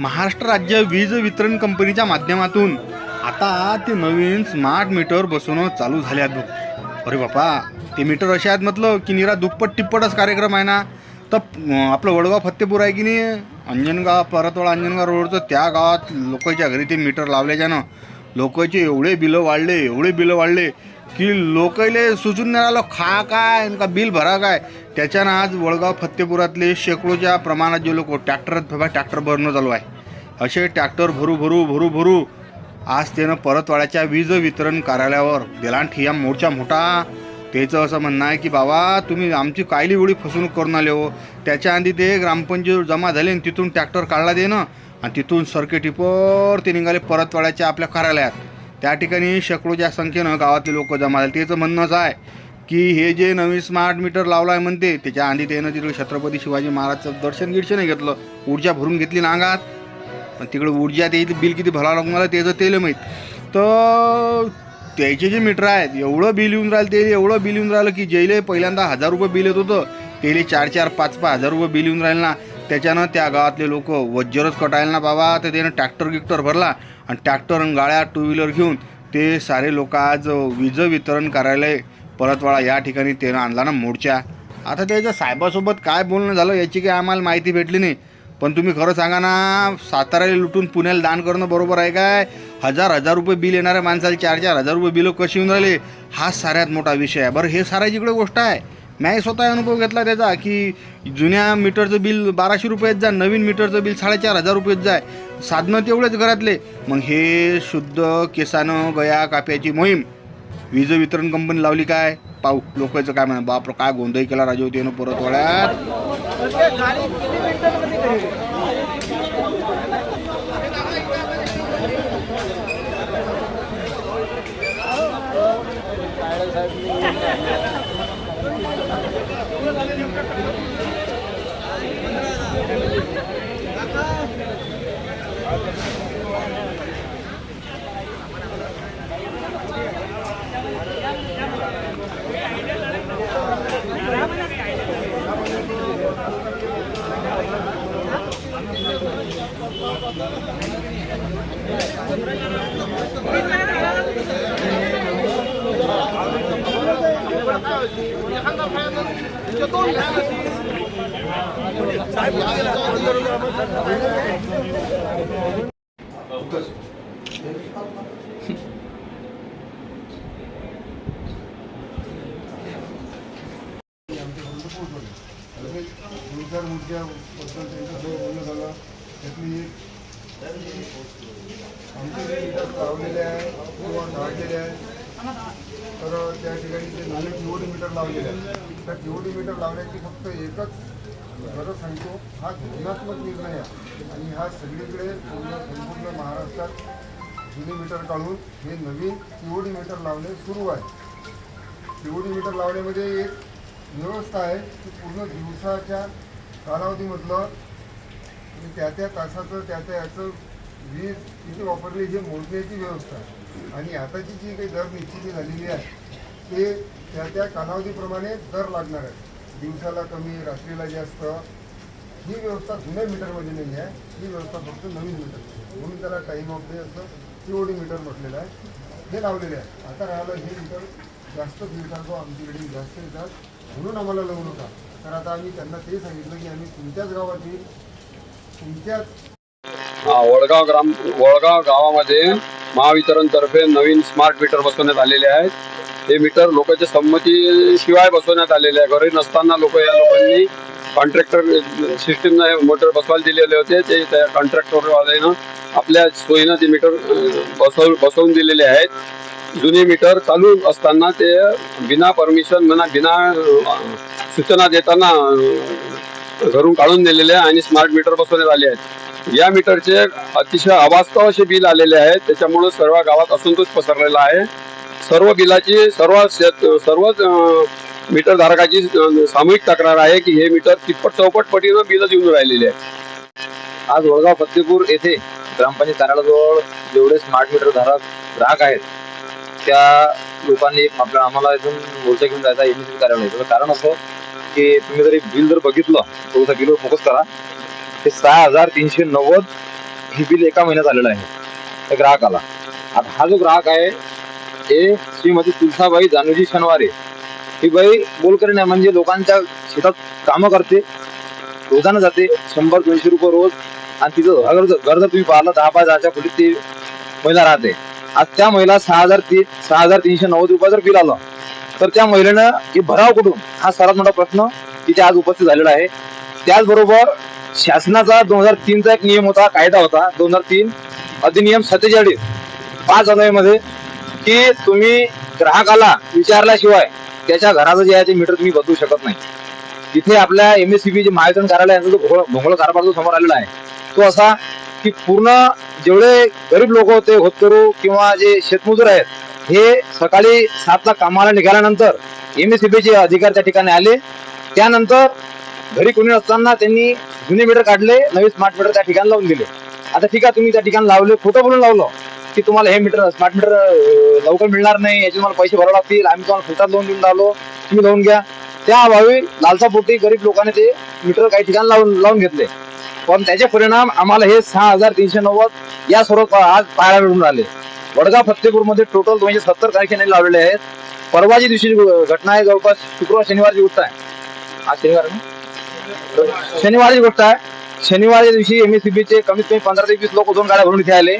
महाराष्ट्र राज्य वीज वितरण कंपनीच्या माध्यमातून. आता ते नवीन स्मार्ट मीटर बसवणं चालू झाले आहेत बघ. अरे बापा ते मीटर असे आहेत म्हटलं की निरा दुप्पट तिप्पटच कार्यक्रम आहे ना. तर आपलं वडगाव फत्तेपूर आहे की नाही? अंजनगाव परतवाडा अंजनगाव रोडचं त्या गावात लोकांच्या घरी ते मीटर लावल्याच्यानं लोकांचे एवढे बिलं वाढले एवढे बिलं वाढले की लोकले सुचून नाही राहिलं खा काय आणि का बिल भरा काय? त्याच्यानं आज वडगाव फत्तेपुरातले शेकडोच्या प्रमाणात जे लोक ट्रॅक्टर बाबा ट्रॅक्टर भरणं चालू आहे. असे ट्रॅक्टर भरू भरू भरू भरू आज त्यानं परतवाड्याच्या वीज वितरण कार्यालयावर दिला ठिया मोर्चा मोठा. त्याचं असं म्हणणं आहे की बाबा तुम्ही आमची कायली एवढी फसवणूक करून आले हो. त्याच्या आधी ते ग्रामपंचायत जमा झाले आणि तिथून ट्रॅक्टर काढला दे ना आणि तिथून सरके टिपर ते निघाले परतवाड्याच्या आपल्या कार्यालयात. त्या ठिकाणी शेकडोच्या संख्येनं गावातले लोक जमा झाले. त्याचं म्हणणं असं आहे की हे जे नवीन स्मार्ट मीटर लावलं आहे म्हणते त्याच्या आधी त्यानं तिकडे छत्रपती शिवाजी महाराजचं दर्शन गिर्शन घेतलं. ऊर्जा भरून घेतली ना पण तिकडं ऊर्जा ते बिल किती भरावं लागून मला त्याचं तेल माहीत. तर त्याचे जे मीटर आहेत एवढं बिल येऊन राहिलं ते एवढं बिल येऊन राहिलं की जेले पहिल्यांदा हजार रुपये बिल येत होतं तेले चार चार पाच पाच हजार रुपये बिल येऊन राहिलं ना. त्याच्यानं त्या गावातले लोक वज्जरच कटायला ना बाबा तर त्यानं ट्रॅक्टर गिक्टर भरला. आणि ट्रॅक्टर आणि गाड्या टू व्हीलर घेऊन ते सारे लोक आज वीज वितरण कार्यालय परतवाडा या ठिकाणी त्यानं आणला ना मोर्चा. आता त्याच्या साहेबासोबत काय बोलणं झालं याची काही आम्हाला माहिती भेटली नाही. पण तुम्ही खरं सांगा ना साताऱ्याला लुटून पुण्याला दान करणं बरोबर आहे काय? हजार हजार रुपये बिल येणाऱ्या माणसाला चार चार हजार रुपये बिलं कशी येऊन राहिले? हा साऱ्यात मोठा विषय आहे. बरं हे साऱ्याची इकडे गोष्ट आहे. मी स्वतः अनुभव घेतला त्याचा की जुन्या मीटरचं बिल बाराशे रुपयात जा नवीन मीटरचं बिल साडेचार हजार रुपयेच जाय. साधनं तेवढेच घरातले. मग हे शुद्ध केसानं गया काप्याची मोहीम. वीज वितरण कंपनी लावली काय? पाऊ लोकांचं काय म्हणा बाप काय गोंधळ केला राजवतीनं परत मुद्द्याबद्दल त्यांच्यासोबत बोलणं झालं त्यातली एक आमचे जे मीटर लावलेले आहे किंवा काढलेले आहे तर त्या ठिकाणी ते नवीन पीओडी मीटर लावलेले आहे त्या पीओडी मीटर लावण्याची फक्त एकच गरज सांगतो हा धोरणात्मक निर्णय आहे आणि हा सगळीकडे पूर्ण संपूर्ण महाराष्ट्रात जुने मीटर काढून हे नवीन पीओडी मीटर लावणे सुरू आहे पीओडी मीटर लावण्यामध्ये एक व्यवस्था आहे की पूर्ण दिवसाच्या कालावधीमधलं म्हणजे त्या त्या तासाचं त्या त्या याचं वीज किती वापरली हे मोजण्याची व्यवस्था आणि आताची जी काही दर निश्चिती झालेली आहे ते त्या त्या कालावधीप्रमाणे दर लागणार आहे. दिवसाला कमी रात्रीला जास्त. ही व्यवस्था जुन्या मीटरमध्ये नाही आहे. ही व्यवस्था फक्त नवीन मीटर. म्हणून त्याला टाईम ऑफ डे असं सीओडी मीटर म्हटलेलं आहे. हे लावलेले आहे. आता राहिलं हे मीटर. जास्त बिल आमच्याकडे जास्त येतात. म्हणून आम्हाला लावू नका. तर आता आम्ही त्यांना ते सांगितलं की आम्ही तुमच्याच गावातील वडगाव ग्राम वडगाव गावामध्ये महावितरणतर्फे नवीन स्मार्ट मीटर बसवण्यात आलेले आहेत. हे मीटर लोकांच्या संमतीशिवाय बसवण्यात आलेले आहे. घरी नसताना लोक या लोकांनी कॉन्ट्रॅक्टर सिस्टीम मोटर बसवायला दिलेले होते. ते त्या कॉन्ट्रॅक्टरवाल्यानं आपल्या सोयीनं ते मीटर बसव बसवून दिलेले आहेत. जुने मीटर चालू असताना ते बिना परमिशन म्हणा बिना सूचना देताना घरून काढून दिलेले आणि स्मार्ट मीटर बसवण्यात आले आहेत. या मीटरचे अतिशय अवास्तव असे बिल आलेले आहेत त्याच्यामुळे सर्व गावात असंतोष पसरलेला आहे. सर्व बिलाची सर्व सर्वच मीटर धारकाची सामूहिक तक्रार आहे की हे मीटर तिप्पट चौपट पटीनं बिल देऊन राहिलेले आहे आज वडगाव फतेपूर येथे ग्रामपंचायत कार्यालयाजवळ जेवढे स्मार्ट मीटर धारक ग्राहक आहेत त्या लोकांनी आपल्या आम्हाला इथून मोर्चा घेऊन जायचा एमएससी कार्यालय कारण असं की तुम्ही जरी बिल जर बघितलं थोडंसं बिलवर फोकस करा ते सहा हजार तीनशे नव्वद हे बिल एका महिन्यात आलेलं आहे. त्या ग्राहकाला. आता हा जो ग्राहक आहे हे श्रीमती तुलसाबाई जानूजी शनवारे. ही बाई बोलकरी नाही म्हणजे लोकांच्या शेतात कामं करते रोजानं जाते शंभर दोनशे रुपये रोज आणि तिचं घर घर जर तुम्ही पाहिलं दहा पाच हजारच्या खोलीत ती महिला राहते. आज त्या महिला सहा हजार तीन सहा हजार तीनशे नव्वद रुपये जर बिल आलं तर त्या महिलेनं हे भराव कुठून? हा सर्वात मोठा प्रश्न तिथे आज उपस्थित झालेला आहे. त्याचबरोबर शासनाचा दोन हजार तीनचा एक नियम होता कायदा होता दोन हजार तीन अधिनियम सत्तेचाळीस पाच जानेवारीमध्ये की तुम्ही ग्राहकाला विचारल्याशिवाय त्याच्या घराचं जे आहे ते मीटर तुम्ही बदलू शकत नाही. तिथे आपल्या M S C B J Mahavitaran कार्यालय यांचा जो भोंगळ भोंगळ कारभार जो समोर आलेला आहे तो असा की पूर्ण जेवढे गरीब लोक होते होतकरू किंवा जे शेतमजूर आहेत हे सकाळी सातला कामाला निघाल्यानंतर एम एस अधिकारी त्या ठिकाणी आले. त्यानंतर घरी कोणी नसताना त्यांनी जुने मीटर काढले नवीन स्मार्ट मीटर त्या ठिकाणी लावून दिले. आता ठीक आहे तुम्ही त्या ठिकाणी लावले खोटं बोलून लावलं की तुम्हाला हे मीटर स्मार्ट मीटर लवकर मिळणार नाही याचे तुम्हाला पैसे भरावे लागतील आम्ही तुम्हाला फुटात लोन देऊन लावलो तुम्ही लावून घ्या. त्या अभावी लालसापोटी गरीब लोकांनी ते मीटर काही ठिकाणी लावून लावून घेतले. पण त्याचे परिणाम आम्हाला हे सहा हजार तीनशे नव्वद या स्वरूपात आज पाहायला मिळून राहिले. वडगाव फत्तेपूरमध्ये टोटल दोनशे सत्तर कारखाने लावलेले आहेत. परवाची दिवशी घटना आहे जवळपास शुक्रवार शनिवारची गोष्ट आहे. आज शनिवार शनिवारची गोष्ट आहे. शनिवारच्या दिवशी एमएससीबीचे कमीत कमी पंधरा ते वीस लोक दोन गाड्या भरून इथे आले.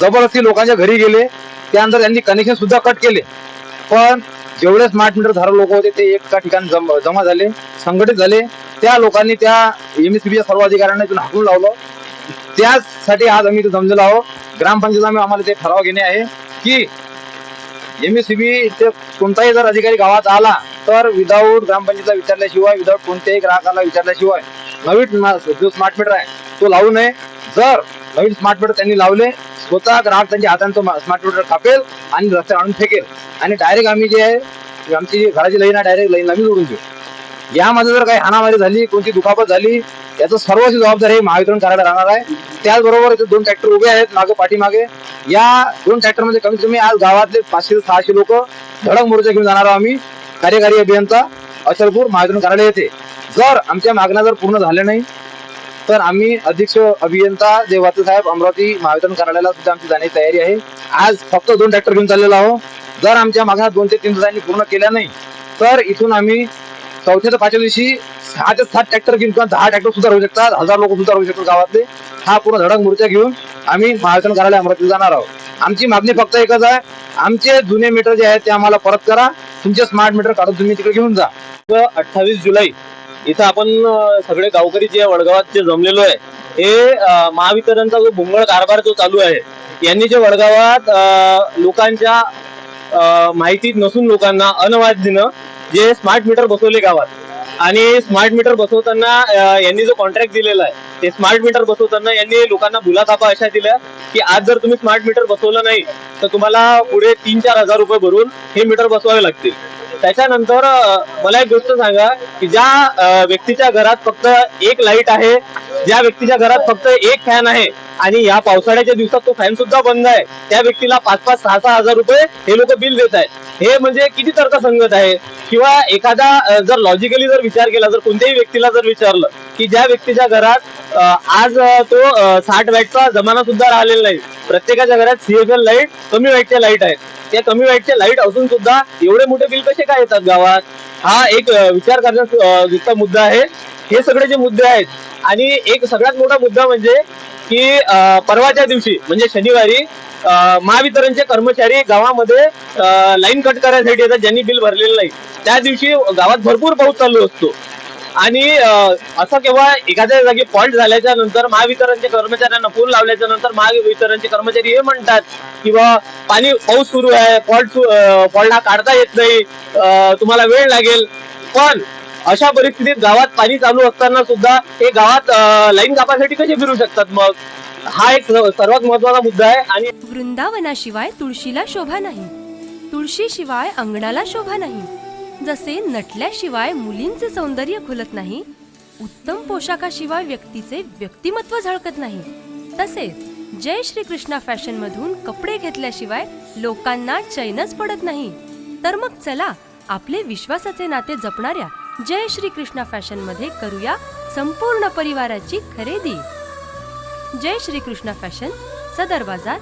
जबरदस्ती लोकांच्या घरी गेले. त्यानंतर त्यांनी कनेक्शन सुद्धा कट केले. पण जेवढे स्मार्ट मीटर धारक लोक होते ते एका ठिकाणी जम- जमा झाले संघटित झाले. त्या लोकांनी त्या एमएससीबीच्या सर्व अधिकाऱ्यांना इथून हाकून लावलं. त्यासाठी आज आम्ही इथे जमलेलो आहोत. ग्रामपंचायत आम्ही आम्हाला ते ठराव घेणे आहे की एमएससीबी ते कोणताही जर अधिकारी गावात आला तर विदाऊट ग्रामपंचायतला विचारल्याशिवाय विदाऊट कोणत्याही ग्राहकाला विचारल्याशिवाय नवीन जो स्मार्ट मीटर आहे तो लावू नये. जर नवीन स्मार्ट मीटर त्यांनी लावले स्वतः ग्राहक त्यांच्या हाताने तो स्मार्ट मीटर कापेल आणि रस्त्यावर आणून फेकेल. आणि डायरेक्ट आम्ही जे आहे आमची घराची लाईन आहे डायरेक्ट लाईन आम्ही जोडून देऊ. यामध्ये जर काही हानामारी झाली कोणती दुखापत झाली याचं सर्वची जबाबदारी हे महावितरण करायला राहणार आहे. त्याचबरोबर इथे दोन ट्रॅक्टर उभे आहेत मागे पाठीमागे. या दोन ट्रॅक्टरमध्ये कमीत कमी आज गावातले पाचशे ते सहाशे लोक धडक मोर्चा घेऊन जाणार आहोत आम्ही. कार्यकारी अभियंता अचलपूर महावितरण कार्यालय येथे. जर आमच्या मागण्या जर पूर्ण झाल्या नाही तर आम्ही अधीक्ष अभियंता देवाचे साहेब अमरावती महावितरण कार्यालयाला सुद्धा आमची जाण्याची तयारी आहे. आज फक्त दोन ट्रॅक्टर घेऊन चाललेलो आहोत. जर आमच्या मागण्या दोन ते तीन दिवसांनी पूर्ण केल्या नाही तर इथून आम्ही चौथ्या ते पाचव्या दिवशी सहा ते सात ट्रॅक्टर घेऊन किंवा दहा ट्रॅक्टर सुद्धा राहू शकतात. हजार लोक सुद्धा राहू शकतात गावातले. हा पूर्ण धडक मूर्त्या घेऊन आम्ही महावितरण कार्यालय अमरावती जाणार आहोत. आमची मागणी फक्त एकच आहे. आमचे जुने मीटर जे आहेत ते आम्हाला परत करा. तुमचे स्मार्ट मीटर काढून तुम्ही तिकडे घेऊन जा. अठ्ठावीस जुलै इथं आपण सगळे गावकरी जे वडगावात जे जमलेलो आहे हे महावितरणचा जो भुंगळ कारभार जो चालू आहे यांनी जे वडगावात लोकांच्या अं, माहितीत नसून लोकांना अनवादीनं जे स्मार्ट मीटर बसवले गावात. आणि स्मार्ट मीटर बसवताना यांनी जो कॉन्ट्रॅक्ट दिलेला आहे ते स्मार्ट मीटर बसवताना यांनी लोकांना भुलाथापा अशा दिल्या की आज जर तुम्ही स्मार्ट मीटर बसवलं नाही तर तुम्हाला पुढे तीन चार हजार रुपये भरून हे मीटर बसवावे लागतील. त्याच्यानंतर मला एक गोष्ट सांगा की ज्या व्यक्तीच्या घरात फक्त एक लाइट आहे ज्या व्यक्तीच्या घरात फक्त एक फॅन आहे आणि या पावसाळ्याच्या दिवसात तो फॅन सुद्धा बंद आहे. त्या व्यक्तीला पाच पाच सहा सहा हजार रुपये हे लोक बिल देत आहेत. हे म्हणजे किती तर्कसंगत आहे? किंवा एखादा जर लॉजिकली जर विचार केला जर कोणत्याही व्यक्तीला जर विचारलं की ज्या व्यक्तीच्या घरात आज तो साठ वॅटचा जमाना सुद्धा राहिलेला नाही. प्रत्येकाच्या घरात सीएफएल लाइट कमी वॅटच्या लाइट आहेत. त्या कमी वॅटच्या लाइट असून सुद्धा एवढे मोठे बिल कसे काय येतात गावात? हा एक विचार करण्याचा मुद्दा आहे. हे सगळे जे मुद्दे आहेत आणि एक सगळ्यात मोठा मुद्दा म्हणजे की परवाच्या दिवशी म्हणजे शनिवारी महावितरणचे कर्मचारी गावामध्ये लाईन कट करायसाठी येतात ज्यांनी बिल भरलेलं नाही. त्या दिवशी गावात भरपूर पाऊस चालू असतो. आणि असं केव्हा एखाद्या जागी फॉल्ट झाल्याच्यानंतर महावितरणच्या कर्मचाऱ्यांना फोन लावल्याच्या नंतर महावितरणचे कर्मचारी हे म्हणतात की बा पाणी पाऊस सुरू आहे फॉल्ट फॉल्ट हा काढता येत नाही तुम्हाला वेळ लागेल. पण अशा परिस्थितीत गावात पाणी चालू असताना सुद्धा हे गावात लाईन कापासाठी कसे फिरू शकतात मग? हा एक सर्वात महत्त्वाचा मुद्दा आहे आणि वृंदावनाशिवाय तुळशीला शोभा नाही. तुळशीशिवाय अंगणाला शोभा नाही. जसे नटल्याशिवाय मुलींचे सौंदर्य खुलत नाही उत्तम पोशाखाशिवाय व्यक्तीचे व्यक्तिमत्व झळकत नाही. तसेच जय श्री कृष्णा फॅशन मधून कपडे घेतल्याशिवाय लोकांना चैनच पडत नाही. तर मग चला आपले विश्वासाचे नाते जपणाऱ्या जय श्री कृष्णा फॅशनमध्ये करूया संपूर्ण परिवाराची खरेदी. जय श्री कृष्णा फॅशन सदर बाजार